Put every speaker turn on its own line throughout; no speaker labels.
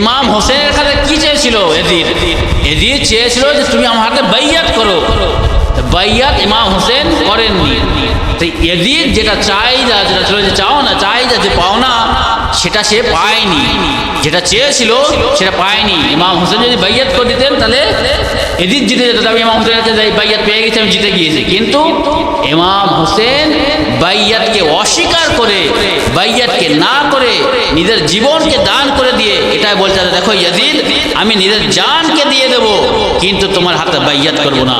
ইমাম হোসেনের কাছে কি চেয়েছিল এদির এদির চেয়েছিল যে তুমি আমার হাতে বাইয়াত করো। বাইয়াত ইমাম হোসেন করেননি। তো এদির যেটা চাহিদা, যেটা ছিল যে চাও না, চাহিদা যে পাও না, সেটা সে পায়নি। যেটা চেয়েছিল, সেটা পায়নি। ইমাম হোসেন যদি বাইয়াত করে দিতেন, তাহলে এদিক জিতে যেত। আমি ইমাম হোসেনের কাছে বাইয়াত পেয়ে গেছি, আমি জিতে গিয়েছি। কিন্তু ইমাম হোসেন বাইয়াতকে অস্বীকার করে, বাইয়াতকে না করে নিজের জীবনকে দান করে দিয়ে এটাই বলছে দেখো ইয়াজিদ, আমি নিজের জানকে দিয়ে দেব, কিন্তু তোমার হাতে বাইয়াত করব না।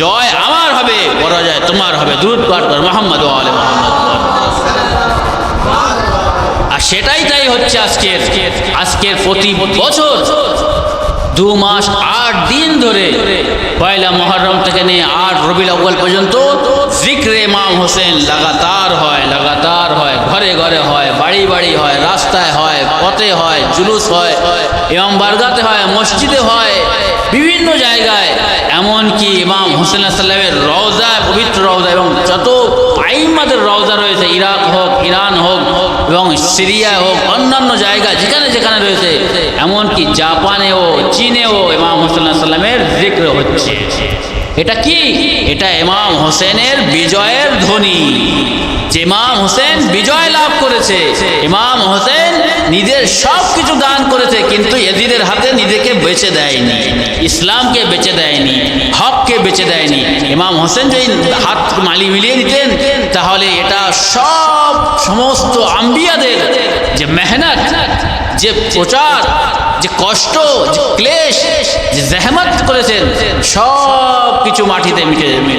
জয় আমার হবে, পরাজয় তোমার হবে। দূর পাঠ কর, মোহাম্মদ আলে মোহাম্মদ। আর সেটাই তাই হচ্ছে আজকের আজকের প্রতি বছর দু মাস আট দিন ধরে পয়লা মহরম থেকে নিয়ে আট রবিউল আউ্বাল পর্যন্ত জিক্রে ইমাম হোসেন লাগাতার হয়, লাগাতার বাড়ি বাড়ি হয়, রাস্তায় হয়, পথে হয়, জুলুস হয়, ইমাম বারগাতে হয়, মসজিদে হয়, বিভিন্ন জায়গায়। এমনকি ইমাম হোসেন সাল্লামের রওজা, পবিত্র রওজা এবং যত আইমাদের রওজা রয়েছে, ইরাক হোক, ইরান হোক এবং সিরিয়া হোক, অন্যান্য জায়গা যেখানে যেখানে রয়েছে, এমনকি জাপানেও, চীনেও ইমাম হোসেন সাল্লামের জিক্র হচ্ছে। এটা কি? এটা এমাম হোসেনের বিজয়ের ধ্বনি। যে ইমাম হোসেন বিজয় লাভ করেছে, ইমাম হোসেন নিজের সব কিছু দান করেছে, কিন্তু এদিদের হাতে নিজেকে বেঁচে দেয়নি, ইসলামকে বেঁচে দেয়নি, হককে বেঁচে দেয়নি। ইমাম হোসেন যদি হাত মালি মিলিয়ে দিতেন, তাহলে এটা সব সমস্ত আম্বিয়াদের যে মেহনত, যে প্রচার, যে কষ্ট, যে ক্লেশ, যে জেহমত করেছেন, সব কিছু মাটিতে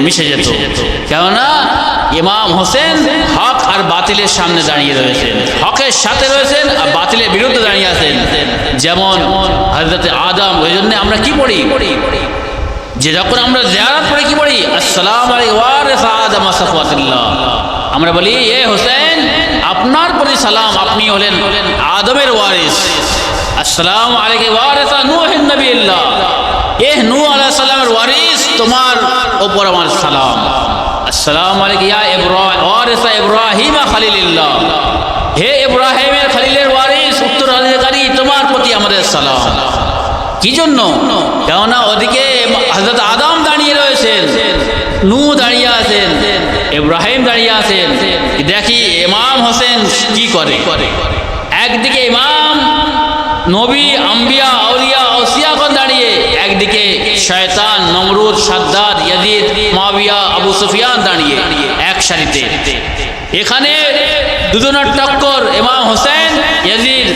মিশে যেত। কেননা ইমাম হোসেন হক আর বাতিলের সামনে দাঁড়িয়ে রয়েছেন। হকের সাথে রয়েছেন আর বাতিলের বিরুদ্ধে দাঁড়িয়ে আছেন। যেমন হজরত আদম, ওই জন্য আমরা কি পড়ি? যে যখন আমরা জিয়ারত করে কি পড়ি? আসসালাম আদম আসাফাতুল্লাহ আমরা বলি, এ হোসেন, আপনার প্রতি সালাম আপনি হলেন আদমের ওয়ারিস। আসসালাম আলাইকে ওয়ারিসা নূহিন নবিয়্লাহ এ নূহ আলাইহিস সালামের ওয়ারিস, তোমার ওপর আমার সালাম। আসসালাম আলাইকে ইয়া ইব্রাহিম ওয়ারিসা ইব্রাহিম খলিলিল্লাহ। হে ইব্রাহিমের খলিলের ওয়ারিস উত্তরাধিকারী তোমার প্রতি আমাদের সালাম। কি জন্য? কেননা ওদিকে হজরত আদম দাঁড়িয়ে রয়েছেন, নু দাঁড়িয়ে আছেন, ইব্রাহিম দাঁড়িয়ে আছেন। দেখি ইমাম হোসেন কি করে? একদিকে ইমাম নবী, আম্বিয়া, আউলিয়া, ওসিয়াগণ দাঁড়িয়ে, একদিকে শয়তান, নমরুদ, সাদ্দাদ ইয়াদিদ মাবিয়া আবু সুফিয়ান দাঁড়িয়ে এক সারিতে। এখানে দুজনের টক্কর ইমাম হোসেন, ইয়াজিদ,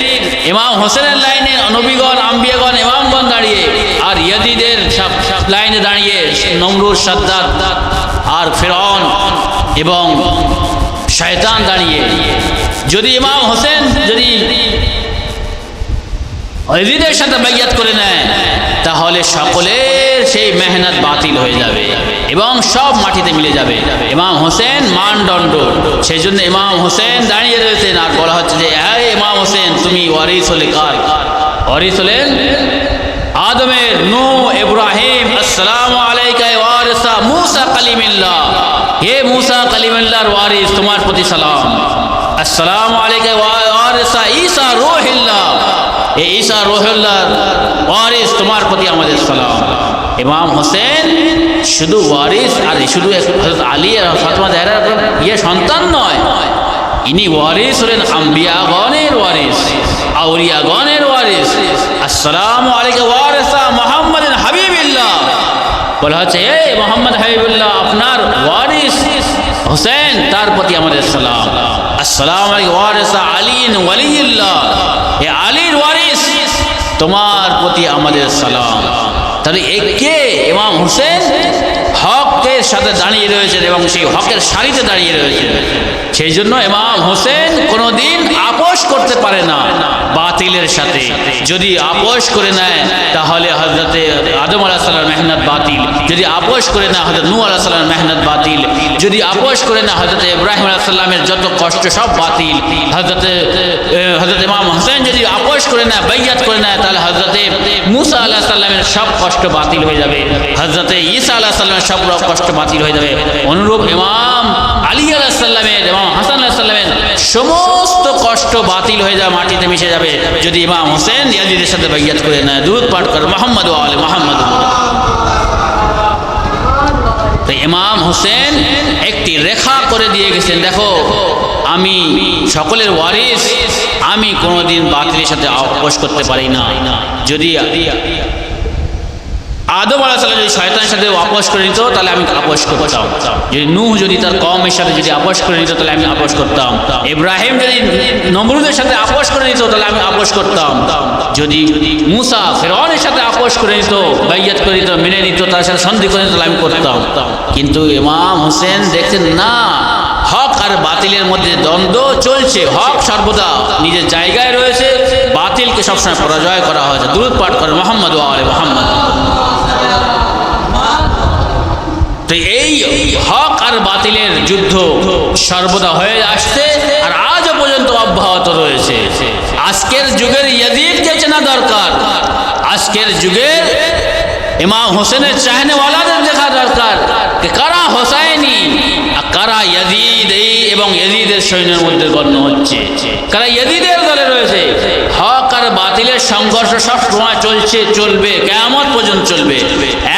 ইমাম হোসেনের লাইনে নবীগণ, আম্বিয়াগণ, ইমামগণ দাঁড়িয়ে আর ইয়াদিদের লাইনে দাঁড়িয়ে নমরুদ, সাদ্দাদ আর ফেরন এবং শয়তান দাঁড়িয়ে। যদি ইমাম হোসেন যদি অজিদের সাথে বাইয়াত করে নেয় তাহলে সকলের সেই মেহনত বাতিল হয়ে যাবে এবং সব মাটিতে মিলে যাবে। ইমাম হোসেন মানদণ্ড। সেই জন্য ইমাম হোসেন দাঁড়িয়ে রয়েছেন আর বলা হচ্ছে যে হ্যাঁ ইমাম হোসেন, তুমি ওয়ারিস হলে কার? ওয়ারিস হলেন আদমের নূ ইব্রাহিম, আসসালামু আলাইকা ওয়ারিসা মুসা কালিমিল্লাহ। হে মুসা কালিমিল্লাহর ওয়ারিস, তোমার প্রতি সালাম। আসসালামু আলাইকা ওয়ারিসা ঈসা রূহিল্লাহ। এ ঈসা রোহুল্লাহর ওয়ারিস তোমার প্রতি আমাদের সালাম। ইমাম হোসেন শুধু ওয়ারিস আর শুধু আলী আর ফাতমা জাহরার ইয়ে সন্তান নয়। ইনি ওয়ারিস হলেন আম্বিয়াগণের ওয়ারিস, আউলিয়াগণের ওয়ারিস। আসসালামু আলাইকা ওয়ারিসা মোহাম্মদ হাবিবিল্লাহ। বলা হচ্ছে, এ মোহাম্মদ হাবিবুল্লাহ, আপনার ওয়ারিস হোসেন তার প্রতি আমাদের সালাম। আসসালাম আলাইকুম ওয়ারিসা আলীন ওয়ালিউল্লাহ। এ আলীর ওয়ারিস তোমার প্রতি আমাদের সালাম। তাহলে একে ইমাম হোসেন হকের সাথে দাঁড়িয়ে রয়েছেন এবং সেই হকের সারিতে দাঁড়িয়ে রয়েছেন। সেই জন্য ইমাম হোসেন কোনোদিন আপোষ করতে পারে না বাতিলের সাথে। যদি আপোষ করে নেয়, তাহলে হজরতে আদম আলাহ সাল্লামের মেহনত বাতিল। যদি আপোষ করে নেয় হজরত নু আলাহ সাল্লামের মেহনত বাতিল। যদি আপোষ করে না হজরত ইব্রাহিম আলাহ সাল্লামের যত কষ্ট, সব বাতিল। হজরতে হজরত ইমাম হোসেন যদি আপোষ করে নেয় বৈয়াত করে নেয়, তাহলে হজরতে মুসা আলাহ সাল্লামের সব কষ্ট বাতিল হয়ে যাবে। হজরতে ঈসা আলাহ সাল্লামের সব কষ্ট বাতিল হয়ে যাবে। অনুরূপ ইমাম আলী আলাহিসাল্লামের ইমাম হাসান আলাহিসাল্লামের সমস্ত কষ্ট বাতিল হয়ে যাবে মাটিতে মিশে যাবে। যদি ইমাম হোসেন ইয়াজিদের সাথে বাইয়াত করে নেয় দুধ পাঠ করে, মোহাম্মদ আলী মোহাম্মদ তো ইমাম হোসেন রেখা করে দিয়ে গেছেন। দেখো, আমি সকলের ওয়ারিস, আমি কোনোদিন বাতিলের সাথে আপোষ করতে পারি না। যদি আদম আলাহ সাল্লাম যদি শয়তানের সাথে আপোষ করে নিত, তাহলে আমি আপোষ করতাম। যদি নূহ যদি তার কমের সাথে যদি আপোষ করে নিত, তাহলে আমি আপোষ করতাম। ইব্রাহিম যদি নমরুদের সাথে আপোষ করে নিত, তাহলে আমি আপোষ করতাম। যদি মুসা ফেরনের সাথে আপোষ করে নিত, বাইয়াত করে নিত, মেনে নিত, তার সাথে সন্ধি করে নিত, তাহলে আমি করতাম। কিন্তু ইমাম হোসেন দেখছেন, না, হক আর বাতিলের মধ্যে দ্বন্দ্ব চলছে। হক সর্বদা নিজের জায়গায় রয়েছে, বাতিলকে সবসময় পরাজয় করা হয়েছে। দূর পাঠ করে মোহাম্মদ আলে মোহাম্মদ। হক আর বাতিলের যুদ্ধ সর্বদা হয়ে আসছে আর আজও পর্যন্ত অব্যাহত রয়েছে। আজকের যুগের ইয়াজিদকে চেনা দরকার। আজকের যুগের ইমাম হোসেনের চাহনেওয়ালাদের দেখা দরকার যে কারা হোসাইনি আর কারা ইয়াজিদ এই এবং ইয়াজিদের সৈন্যের মধ্যে গণ্য হচ্ছে। কারা ইয়াজিদের দলে রয়েছে। হক আর বাতিলের সংঘর্ষ সব সময় চলছে, চলবে কেমন পর্যন্ত চলবে।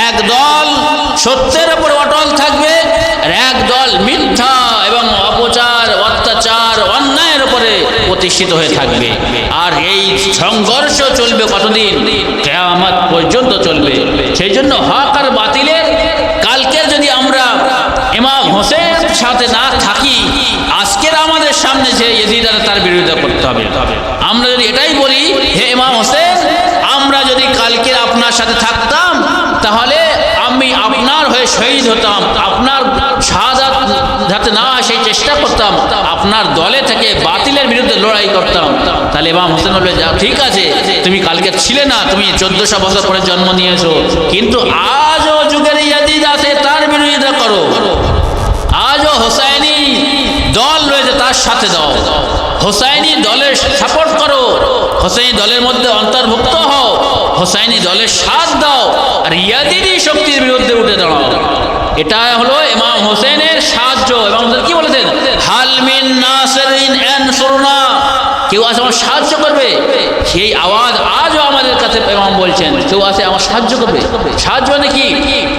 এক দল সত্যের উপর অটল থাকবে আর এক মিথ্যা এবং অপচার, অত্যাচার, অন্যায়ের উপরে প্রতিষ্ঠিত হয়ে থাকবে। আর এই সংঘর্ষ চলবে কতদিন? কেয়ামত পর্যন্ত চলবে। সেই জন্য হক আর বাতিলের কালকে যদি আমরা ইমাম হোসেন সাথে না থাকি, আজকের আমাদের সামনে যে ইয়েজিদারা তার বিরোধিতা করতে হবে। আমরা যদি এটাই বলি, হে ইমাম হোসেন, আমরা যদি কালকে আপনার সাথে থাকতাম, তাহলে হয়ে শহীদ হতাম, আপনার শাহাদাত যাতে না সেই চেষ্টা করতাম, আপনার দলে থেকে বাতিলের বিরুদ্ধে লড়াই করতাম। তাহলে ইমাম হোসেন বলবে যা, ঠিক আছে, তুমি কালকে ছিলে না, তুমি চোদ্দশো বছর পরে জন্ম নিয়েছো, কিন্তু আজও যুগের ইয়াদিদ আছে, তার বিরোধিতা করো। আজও হোসাইনি দল রয়েছে, তার সাথে দাও। হোসাইনি দলের সাপোর্ট করো। হোসাইনি দলের মধ্যে অন্তর্ভুক্ত হও। হোসাইনি দলের সাথ দাও আর ইয়াদিনী শক্তির বিরুদ্ধে উঠে দাঁড়াও। এটা হলো ইমাম হোসেনের সাহায্য। এবং কি বলেছেন? হালমিন নাসরিন এনসুরনা। কেউ আছে আমার সাহায্য করবে? সেই আওয়াজ আজও আমাদের কাছে ইমাম বলছেন, কেউ আছে আমার সাহায্য করবে? সাহায্য মানে কি?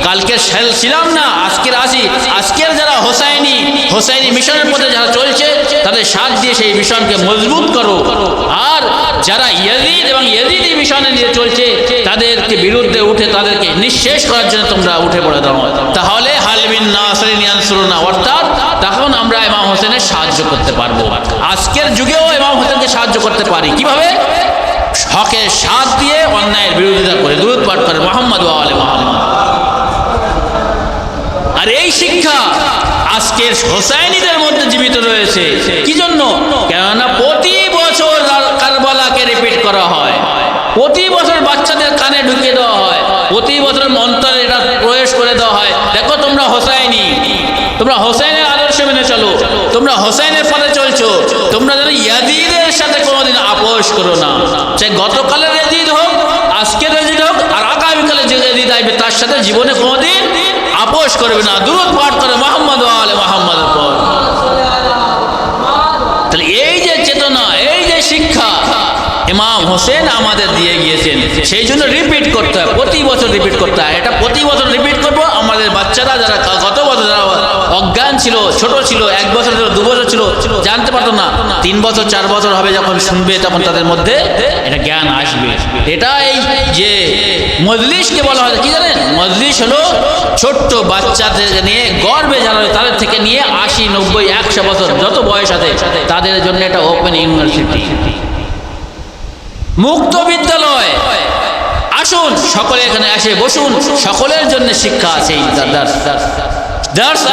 কালকে ছিলাম না, আজকের আসি। আজকের যারা হোসাইনি হোসাইনি মিশনের পথে যারা চলছে, তাদের সাথ দিয়ে সেই মিশনকে মজবুত করো। আর যারা ইয়াজিদ এবং ইয়াজিদি মিশনে নিয়ে চলছে, তাদেরকে বিরুদ্ধে উঠে তাদেরকে নিঃশেষ করার জন্য তোমরা উঠে পড়ে দাও। তাহলে হালবিন ইয়ানসুরুনা, অর্থাৎ তখন আমরা ইমাম হোসেনের সাহায্য করতে পারব। আজকের যুগেও ইমাম হোসেনকে সাহায্য করতে পারি। কীভাবে? হকের সাথ দিয়ে অন্যায়ের বিরোধিতা করে দূরত পাঠ করে, মোহাম্মদ আলে মোহাম্মদ। আর এই শিক্ষা আজকের হোসাইনিদের মধ্যে জীবিত রয়েছে। কি জন্য? কেননা প্রতি বছর কারবালাকে রিপিট করা হয়। প্রতি বছর বাচ্চাদের কানে ঢুকিয়ে দেওয়া হয়। প্রতি বছর অন্তরে এটা প্রবেশ করে দেওয়া হয়। দেখো তোমরা হোসাইনি। তোমরা মেনে চলো তোমরা হোসাইনের পথে চলছো। তোমরা যেন ইয়াদিদের সাথে কোনোদিন আপোষ করো না। সে গতকালের ইয়াদিদ হোক, আজকের ইয়াদিদ হোক, আর আগামীকালে যে ইয়াদিদ আসবে, তার সাথে জীবনে কোনোদিন আপোষ করবে না। দূরত পাঠ করে মোহাম্মদ আলে মোহাম্মদ তাহলে এই যে চেতনা, এই যে শিক্ষা ইমাম হোসেন আমাদের দিয়ে গিয়েছেন। সেই জন্য রিপিট করতে হয়, প্রতি বছর রিপিট করতে হয়। এটা প্রতি বছর রিপিট করব, আমাদের বাচ্চারা যারা গত বছর যারা অজ্ঞান ছিল, ছোট ছিল, এক বছর ছিল, দু বছর ছিল, জানতে পারতো না। তিন বছর, চার বছর হবে যখন শুনবে, তখন তাদের মধ্যে এটা জ্ঞান আসবে। এটা এই যে মজলিসকে বলা হয়, কি জানেন? মজলিস হলো ছোট্ট বাচ্চাদের নিয়ে, গর্বে যারা তাদের থেকে নিয়ে আশি, নব্বই, একশো বছর যত বয়স আছে, তাদের জন্য এটা ওপেন ইউনিভার্সিটি মুক্ত বিদ্যালয়। আসুন, সকলে এখানে এসে বসুন। সকলের জন্য শিক্ষা আছে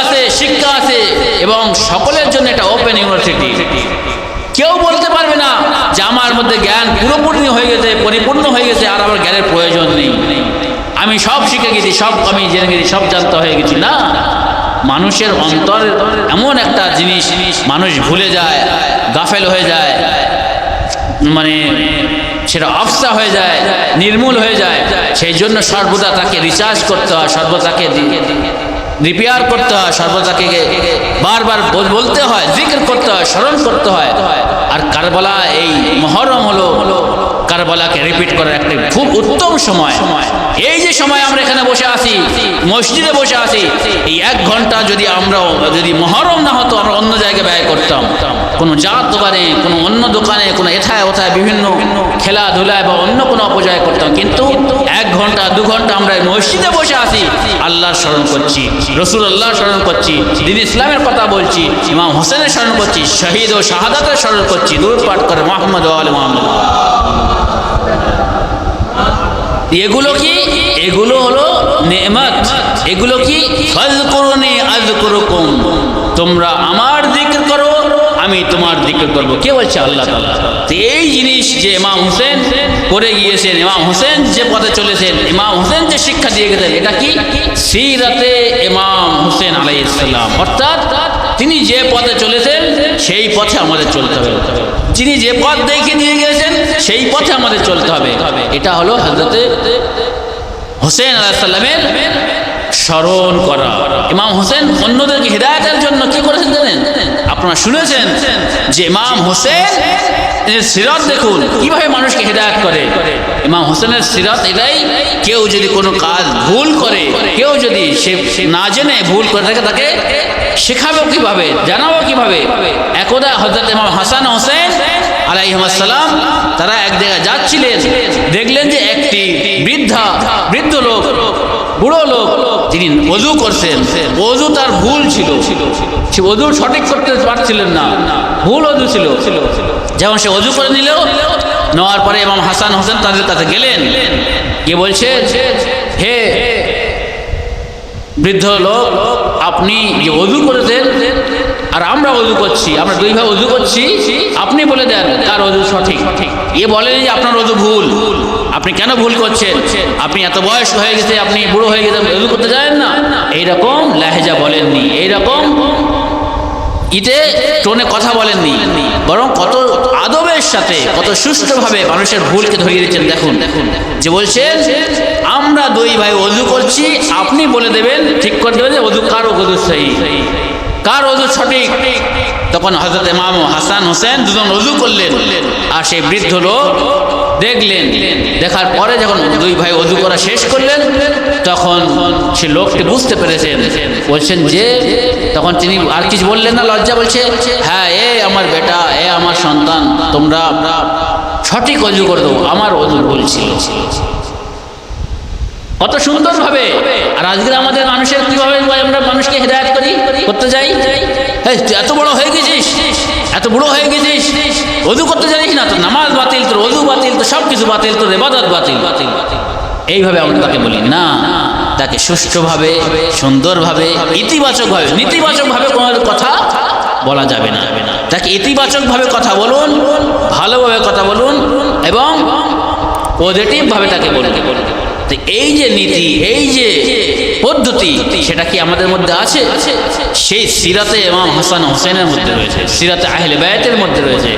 আছে শিক্ষা আছে এবং সকলের জন্য এটা ওপেন ইউনিভার্সিটি কেউ বলতে পারবে না যে আমার মধ্যে জ্ঞান পুরোপুরি হয়ে গেছে, পরিপূর্ণ হয়ে গেছে, আর আমার জ্ঞানের প্রয়োজন নেই। আমি সব শিখে গেছি, সব আমি জেনে গেছি, সব জানতে হয়ে গেছি। না, মানুষের অন্তর এমন একটা জিনিস, মানুষ ভুলে যায়, গাফেল হয়ে যায়। মানে সেটা অফসা হয়ে যায়, নির্মূল হয়ে যায়। সেই জন্য সর্বদা তাকে রিচার্জ করতে হয়, সর্বদা তাকে রিপেয়ার করতে হয়, সর্বদা তাকে বারবার বল- বলতে হয়, জিকির করতে হয়, স্মরণ করতে হয়। আর কারবালা এই মহরম হলো কারবালাকে রিপিট করার একটা খুব উত্তম সময়। এই যে সময় আমরা এখানে বসে আছি, মসজিদে বসে আছি, এই এক ঘণ্টা যদি আমরা যদি মহরম না হতো, আমরা অন্য জায়গায় ব্যয় করতাম। কোনো চার দোকানে, কোনো অন্য দোকানে, কোনো এথায় ওথায় বিভিন্ন খেলাধুলায় বা অন্য কোনো অপচয় করতাম কিন্তু এক ঘণ্টা, দু ঘণ্টা আমরা মসজিদে বসে আছি, আল্লাহর স্মরণ করছি রসুল আল্লাহ স্মরণ করছি, দিন ইসলামের কথা বলছি, ইমাম হোসেনের স্মরণ করছি, শহীদ ও শাহাদাতের স্মরণ করছি, দূর পাঠ করে মোহাম্মদ এগুলো কি? এগুলো হলো নেমত এগুলো কি? তোমরা আমার করো আমি তোমার দিকর করব। কে বলছে? আল্লাহ তাআলা। এই জিনিস যে ইমাম হোসেন করে গিয়েছেন, ইমাম হোসেন যে পথে চলেছেন, ইমাম হোসেন যে শিক্ষা দিয়ে গেছেন, এটা কি? সিরাতে ইমাম হোসেন আলাইসাল্লাম অর্থাৎ তিনি যে পথে চলেছেন, সেই পথে আমাদের চলতে হবে। যিনি যে পথ দেখে দিয়ে গিয়েছেন, সেই পথে আমাদের চলতে হবে। এটা হলো হজরতে হোসেন আলাহিসাল্লামের স্মরণ করা। ইমাম হোসেন অন্যদেরকে হৃদায়তের জন্য কি করেছেন জানেন? আপনারা শুনেছেন যে ইমাম হোসেন এর সিরাত দেখুন, কীভাবে মানুষকে হৃদায়ত করে। ইমাম হোসেনের সিরাত এটাই, কেউ যদি কোনো কাজ ভুল করে, কেউ যদি সে না জেনে ভুল করে থাকে, তাকে শেখাবো কীভাবে, জানাব কীভাবে। একদা হজরত ইমাম হাসান হোসেন আলাইহাসাল্লাম তারা এক জায়গায় যাচ্ছিলেন, দেখলেন যে একটি বৃদ্ধা, বৃদ্ধ লোক, বুড়ো লোক তিনি অজু করছেন অজু তার ভুল ছিল। অজু সঠিক করতে পারছিলেন না। ভুল অজু ছিল। যেমন সে অজু করে নিল, নেওয়ার পরে ইমাম হাসান হোসেন তাদের কাছে গেলেন। গিয়ে বলছে, হে বৃদ্ধ লোক, আপনি যে অজু করেছেন, আর আমরা অজু করছি, আমরা দুই ভাই অজু করছি, আপনি বলে দেন কার অজু সঠিক। এ বলেন যে আপনার অজু ভুল। আপনি কেন ভুল করছেন? আপনি এত বয়স হয়ে গেছে, আপনি বুড়ো হয়ে গেছে অজু করতে জানেন না। এইরকম লেহেজা বলেননি, এইরকম ইতে টোনে কথা বলেননি। বরং কত আদবের সাথে, কত সুষ্ঠুভাবে মানুষের ভুলকে ধরিয়ে দিচ্ছেন, দেখুন। দেখুন যে বলছেন, আমরা দুই ভাই অজু করছি, আপনি বলে দেবেন, ঠিক করে দেবেন যে অজু কার অজু সেই কার অজু সঠিক? তখন হজরত ইমাম হাসান হোসেন দুজন অজু করলেন। আর সেই বৃদ্ধ লোক দেখলেন, দেখার পরে যখন দুই ভাই অজু করা শেষ করলেন, তখন সে লোকটি বুঝতে পেরেছেন। বলছেন যে, তখন তিনি আর কিছু বললেন না, লজ্জা বলছে হ্যাঁ এ আমার বেটা, এ আমার সন্তান, তোমরা সঠিক অজু করে দেবো আমার অজু ভুল কত সুন্দরভাবে। আর আজকে আমাদের মানুষের কীভাবে আমরা মানুষকে হেদায়ত করি, করতে যাই। তুই এত বড় হয়ে গেছিস, এত বুড়ো হয়ে গেছিস। অজু করতে জানিস না, তোর নামাজ বাতিল, তোর অজু বাতিল তো সব কিছু বাতিল, তোর এবাদত বাতিল বাতিল। এইভাবে আমরা তাকে বলি। না, তাকে সুষ্ঠুভাবে, সুন্দরভাবে, ইতিবাচকভাবে, নেতিবাচকভাবে কোনো কথা বলা যাবে না। তাকে ইতিবাচকভাবে কথা বলুন, ভালোভাবে কথা বলুন, এবং পজিটিভভাবে তাকে বলুন। তো এই যে নীতি, এই যে পদ্ধতি, সেটা কি আমাদের মধ্যে আছে? সেই সিরাতে ইমাম হাসান হোসেনের মধ্যে রয়েছে, সিরাতে আহলে বায়াতের মধ্যে রয়েছে।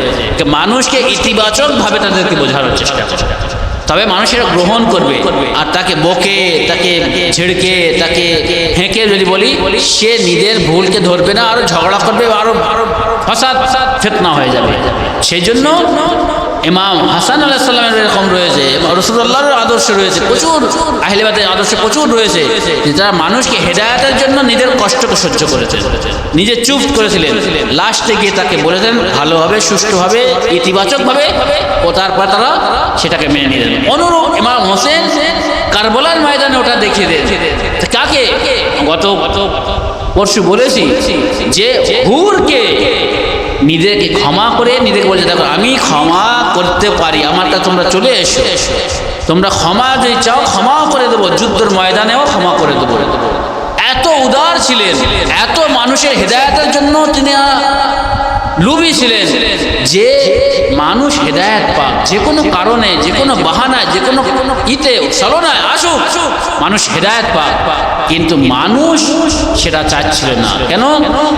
মানুষকে ইতিবাচকভাবে তাদেরকে বোঝানোর চেষ্টা করে। তবে মানুষেরা গ্রহণ করবে, আর তাকে বকে, তাকে ঝেড়কে, তাকে হেঁকে যদি বলি, সে নিজের ভুলকে ধরবে না, আরও ঝগড়া করবে, আরও ফসাদ, ফেতনা হয়ে যাবে। সেই জন্য ইমাম হাসান আলাহ সাল্লামের এরকম রয়েছে রসুল্লাহর আদর্শ রয়েছে, প্রচুর আহিলেবাদের আদর্শ প্রচুর রয়েছে, যে তারা মানুষকে হেদায়তের জন্য নিজের কষ্টকে সহ্য করেছে নিজে চুপ করেছিলেন, লাস্টে গিয়ে তাকে বলেছেন ভালোভাবে সুষ্ঠুভাবে ইতিবাচকভাবে ও তারপর তারা সেটাকে মেনে নিলেন। অনুরূপ ইমাম হোসেন কারবলার ময়দানে ওটা দেখিয়ে দেন কাকে? গত গত পরশু বলেছি যে হুরকে নিজেকে ক্ষমা করে নিজেকে বলছে, দেখো, আমি ক্ষমা করতে পারি, আমারটা তোমরা চলে এসো। তোমরা ক্ষমা যদি চাও, ক্ষমাও করে দেবো, যুদ্ধের ময়দানেও ক্ষমা করে দেবো। এত উদার ছিলেন, এত মানুষের হৃদায়তের জন্য তিনি লুবি ছিলেন যে মানুষ হেদায়ত পাক, যে কোনো কারণে, যে কোনো বাহানায়, যে কোনো ইতে, চলনায় আসুক, মানুষ হেদায়ত পাক। কিন্তু মানুষ সেটা চাচ্ছিল না। কেন?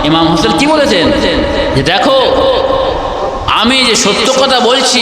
ইমাম হোসেন কি বলেছেন? যে দেখো, আমি যে সত্য কথা বলছি